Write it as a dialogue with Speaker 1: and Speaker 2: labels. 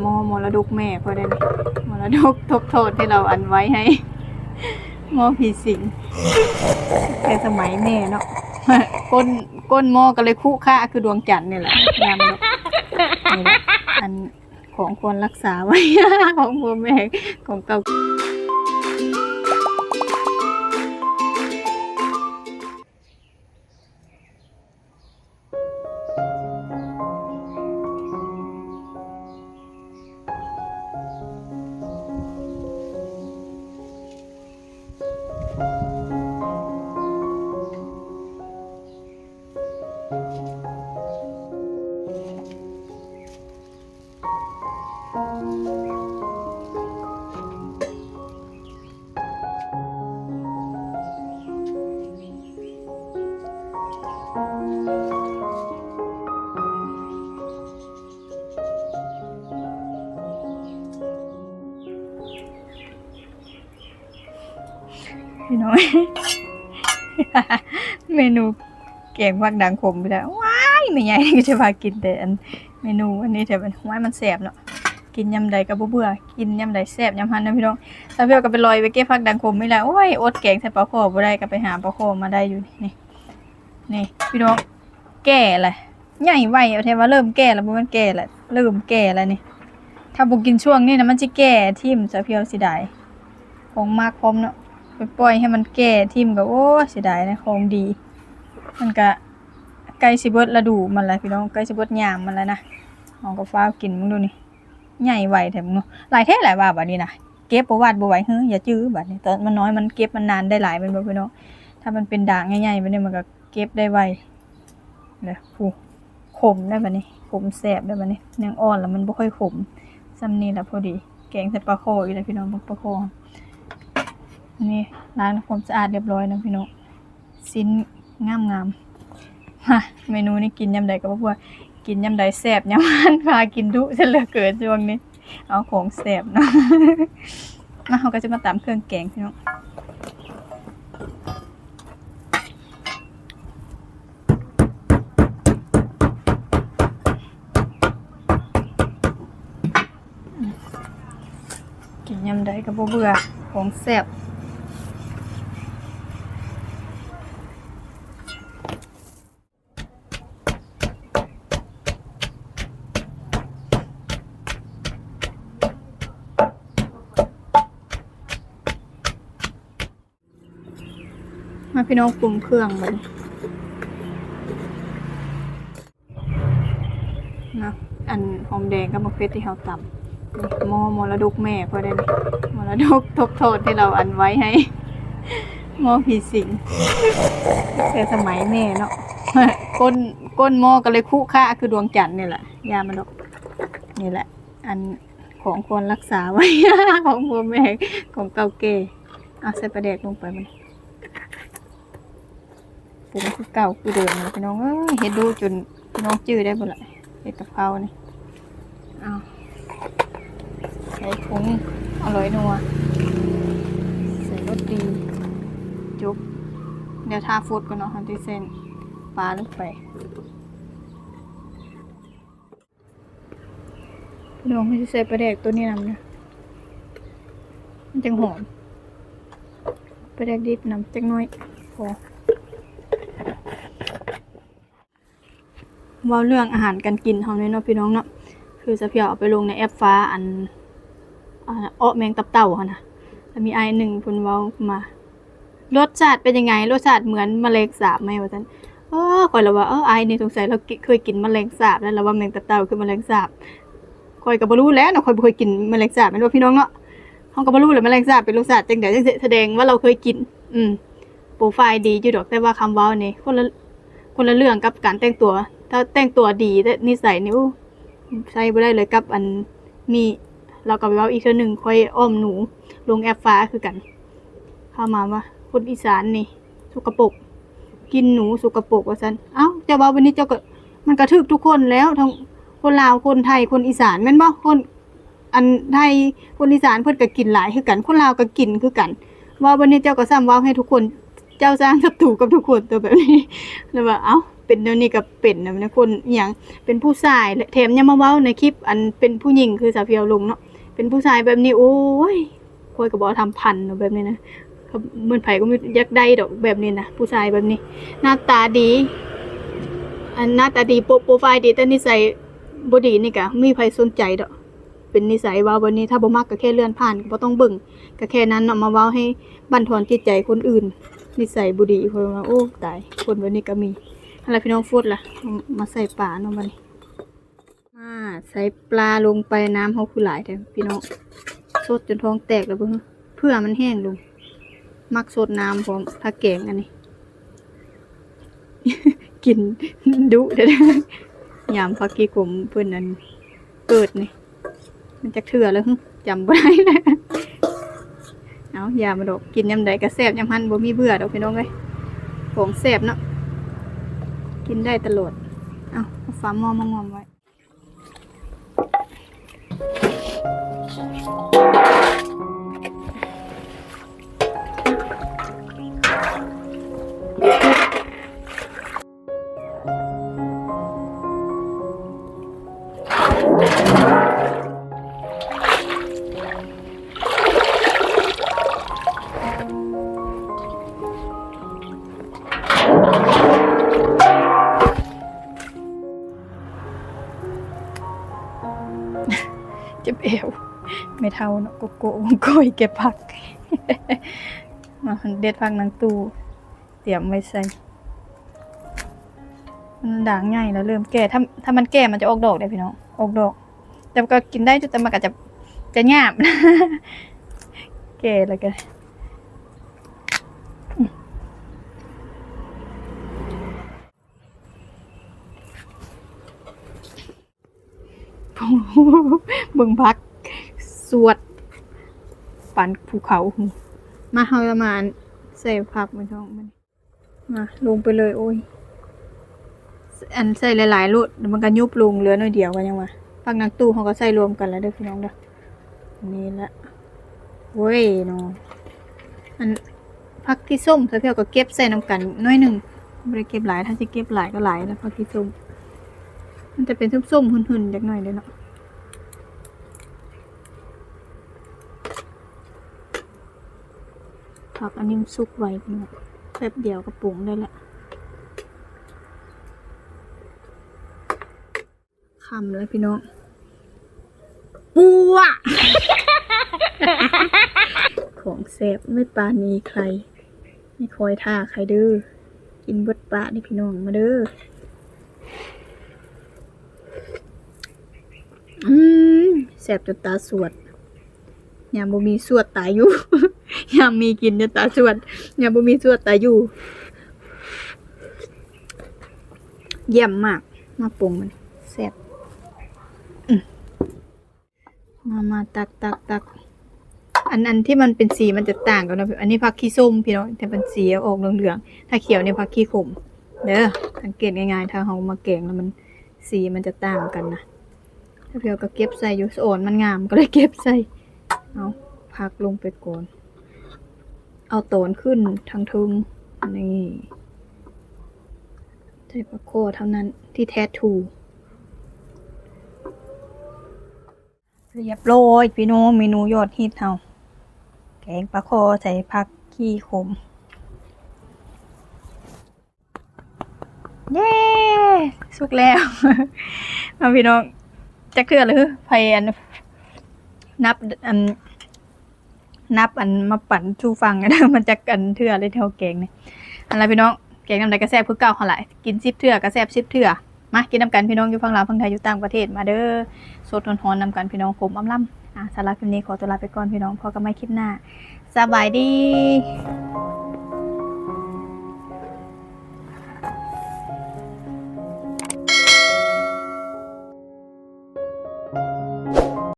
Speaker 1: โมอมรดกแม่พอได้นี่มรดกทบโทษที่เราอันไว้ให้มอผีสิงแต่สมัยแม่เนาะก้นก้นโมอก็เลยคู่ค่าคือดวงจันทร์นี่แหละยามอันของควรรักษาไว้ของพ่อแม่ของเก่า พี่ น้อย เมนูเก่งพักดังขมไปแล้วว้ายไม่ใหญ่ก็จะพากินแต่อันเมนูอันนี้แต่มันว้ายมันแสบเนาะกินยำใดก็บ่เบื่อกินยำใดแสบยำหันนะพี่น้องถ้าเพี่ก็ไปลอยไปเก็บพักดังขมไม่แล้วโอ้ยอดแกงใส่ปลาโคบ่ได้ก็ไปหาปลาโคมาได้อยู่นี่นี่พี่น้องแก่แหละใหญ่ไวเอาแทว่าเริ่มแก่แล้วมันแก่แล้วเริ่มแก่แล้วนี่ถ้าบ่กินช่วงนี้นะมันสิแก่ทิ่มซะเพียวสิได้ของมากพร้อมเนาะ ไปปล่อยให้มันแก่ทิ่มก็โอ้เสียดายนะของดี มันก็ใกล้สิเบิดฤดูมันแล้วพี่น้องใกล้สิเบิดยามมันแล้วนะเอาก็ฟ้ากินมึงดูนี่ใหญ่ไวแถมงเนาะหลายแท้หลายว่าบัดนี้นะเก็บบ่วาดบ่ไหวเฮ้ยอย่าจื้อบัดนี้ตอนมันน้อยมันเก็บมันนานได้หลายแมันบ่พี่น้องถ้ามันเป็นด่างใหญ่ๆบัดนี้มันก็เก็บได้ไวเด้อผู้ขมได้บัดนี้ขมแซ่บได้บัดนี้ยังอ่อนแล้วมันบ่ค่อยขมซ้ำนี้แหละพอดี แกงใส่ปลาโคอีกแล้วพี่น้องปลาโค นี่ล้างทำความสะอาดเรียบร้อยนะพี่น้องสิ้นงามงามๆมาเมนูนี้กินยำใดก็บ่ว่ากินยำใดแซ่บยำมันพากินดุซะเหลือเกินช่วงนี้ เอาของแซ่บเนาะมาเราก็จะมาตามเครื่องแกงพี่น้องกินยำใดก็บ่เบื่อของแซ่บ มาพี่น้องปรุงเครื่องมันนะอันหอมแดงกับมะเขือที่เราตำนี่หม้อมรดกแม่พอได้นี่มรดกทบโทษที่เราอันไว้ให้หม้อผีสิงแต่สมัยแม่เนาะก้นก้นหม้อก็เลยคู่ค่าคือดวงจันทร์นี่แหละยามันดอกนี่แหละ อันของควรรักษาไว้ของพ่อแม่ของเก่าเก๋เอาใส่ปลาแดกลงไปมัน ปรุงคือเก่าคือเดิมเลยพี่น้องเอ้ยเฮ็ดดูจนพี่น้องจื้อได้บ่ล่ะเฮ็ดกับข้าวนี่เอาใส่ผงอร่อยนัวใส่รสดีจุบเดี๋ยวทาฟุดก่อนเนาะฮันที่เส้นปลาลงไปพี่น้องให้ใส่ปลาแดกตัวนี้นำนะมันจังหอมปลาแดกดิบนำจังน้อยพอ เว่าเรื่องอาหารการกินเฮาเนี่ยเนาะพี่น้องเนาะคือจะเพียวเอาไปลงในแอปฟ้าอันอ้อแมงตับเต่าค่ะนะแล้วมีไอหนึ่งพิ่นเว้ามารสชาติเป็นยังไงรสชาติเหมือนแมลงสาบไหมวะท่านเออข่อยละว่าเออไอนี่สงสัยเราเคยกินแมลงสาบแล้วเราว่าแมงตับเต่าคือแมลงสาบข่อยก็บ่รู้แล้วเนาะข่อยเคยกินแมลงสาบแม่นบ่พี่น้องเนาะเฮาก็บ่รู้เลยแมลงสาบเป็นรสชาติจังได๋แสดงว่าเราเคยกิน อืมโปรไฟล์ดีอยู่ดอกแต่ว่าคำเว้านี่คนละคนละเรื่องกับการแต่งตัว ถ้าแต่งตัวดีแต่นิสัยนี่อู้ใช้บ่ได้เลยกับอันมีเราก็ไปว้าอีกเทื่อหนึ่งค่อยอ้อมหนูลงแอปฟ้าคือกัน เข้ามาว่าคนอีสานนี่สุกปกกินหนูสุกปกว่าซั่นเอ้าเจ้าว้าวันนี้เจ้าก็มันกระทึกทุกคนแล้วทั้งคนลาวคนไทยคนอีสานแม่นบ่คนอันไทยคนอีสานเพิ่นก็กินหลายคือกัน คนลาวก็กินคือกัน ว่าวันนี้เจ้าก็ซ้ำว้าให้ทุกคนเจ้าสร้างศัตรูกับทุกคนตัวแบบนี้แล้วว่าเอ้า เป็นเดี๋ยวนี้ก็เป็นนะคนอหย่างเป็นผู้ชายและแถมยังมาเว้าในคลิป อันเป็นผู้หญิงคือสาวเพียวลงเนาะเป็นผู้ชายแบบนี้โอ้ยคอยก็บอกทำพันเนาะแบบนี้นะเขาเหมือนไผก็ไม่อยากได้ดอกแบบนี้นะผู้ชายแบบนี้ หน้าตาดี อันหน้าตาดีโปรไฟล์ดีแต่นิสัยบดีนี่ก็มีไผสนใจดอกเป็นนิสัยว่าวันนี้ถ้าบ่มักก็แค่เลื่อนผ่านก็บ่ต้องเบิ่งก็แค่นั้นเนาะมาเว้าให้บั่นทอนจิตใจคนอื่น นิสัยบ่ดีเพิ่นว่าโอ้ตายคนแบบนี้ก็มี อะไรพี่น้องฟูดล่ะ มาใส่ปลาเนาะบันมาใส่ปลาลงไปน้ำเฮาคือหลายแท้พี่น้องสดจนท้องแตกแล้วเบิ่งเพื่อมันแห้งลง มักสดน้ำพร้อมถ้าแกงอันนี้ กินดุเด้อยามพักกี้กลมเพิ่อนนั้นเกิดนี่มันจะเถื่อแล้วหึจำบ่ได้แล้วเอายามาดอกกินยำใดก็แซบยำหันบ่มีเบื่อดอกพี่น้องเอ้ยของแซบเนาะ กินได้ตลอด เอาฝามอมางอมไว้ เท่าเนาะโกโก้โกยเก็บผักมาเด็ดผักนางตูเตรียมไว้ใส่มันด่างง่ายแล้วเริ่มแก่ถ้าถ้ามันแก่มันจะออกดอกได้พี่น้องออกดอก แต่ก็กินได้จุดแต่มันก็จะจะหยาบแก่แล้วกันบิ่งพัก วดปันภูเขา มาเฮาประมาณใส่ผักมันช่องมันมาลงไปเลย โอ้ย อันใส่หลายๆลูกมันก็ยุบลงเหลือหน่อยเดียวกันยังวะผักนักตู้เขาก็ใส่รวมกันแล้วเด้อพี่น้องเด้อนี่ละโว้ยเนาะอันผักที่ส้มเธอเพียวก็เก็บใส่น้ำกันน้อยหนึ่งไม่ได้เก็บหลายถ้าจะเก็บหลายก็หลายแล้วผักที่ส้มมันจะเป็นส้มๆหุ่นๆจักหน่อยเด้อเนาะ ผักอันนี้มันสุกไวพี่น้องแป๊บเดียวก็ปรุงได้ละคำแล้วพี่น้องปัวของแซ่บไม่ปานีใคร ไม่คอยท่าใครเด้อกินเบดปลานี่พี่น้องมาเด้ออืมแซบจนตาสวดยามบ่มีสวดตายอยู่ ยามมีกินจะตาสวดยามบ่มีสวดตาอยู่ เยี่ยมมาก มาปรุงมันแซ่บมามาตักตักตักอันอันที่มันเป็นสีมันจะต่างกันนะอันนี้ผักขี้ส้มพี่น้องแต่เป็นสีออกเหลืองๆถ้าเขียวเนี่ยผักขี้ขมเด้อสังเกตง่ายๆถ้าเรามาแกงแล้วมันสีมันจะต่างกันนะถ้าเพียวก็เก็บใส่อยู่โอนมันงามก็เลยเก็บใส่เอาพักลงไปก่อน เอาโตนขึ้นทางทึงนี่ใช้ปะโคเท่านั้นที่แท้ทูเรียบร้อยพี่น้องเมนูยอดฮิตเฮาแกงปลาโคใส่ผักขี้ขม เย้สุกแล้วมาพี่น้องจะเกลือหรือไฟอันนับอัน นับอันมาปั่นชูฟังกันมันจะกันเทื่อเลยเท่าแกงเนี่ยอันไรพี่น้องแกงน้ำใดกระแซบคือเก่าขนาดกินซิบเทื่อกระแซบซิบเทื่อมากินน้ำกันพี่น้องอยู่ฝั่งลาวฝั่งไทยอยู่ต่างประเทศมาเด้อสดทอนๆนำกันพี่น้องผมอ้ำล่ำอะสาระคลิปนี้ขอตัวลาไปก่อนพี่น้องพอกันไม่คลิปหน้าสบายดี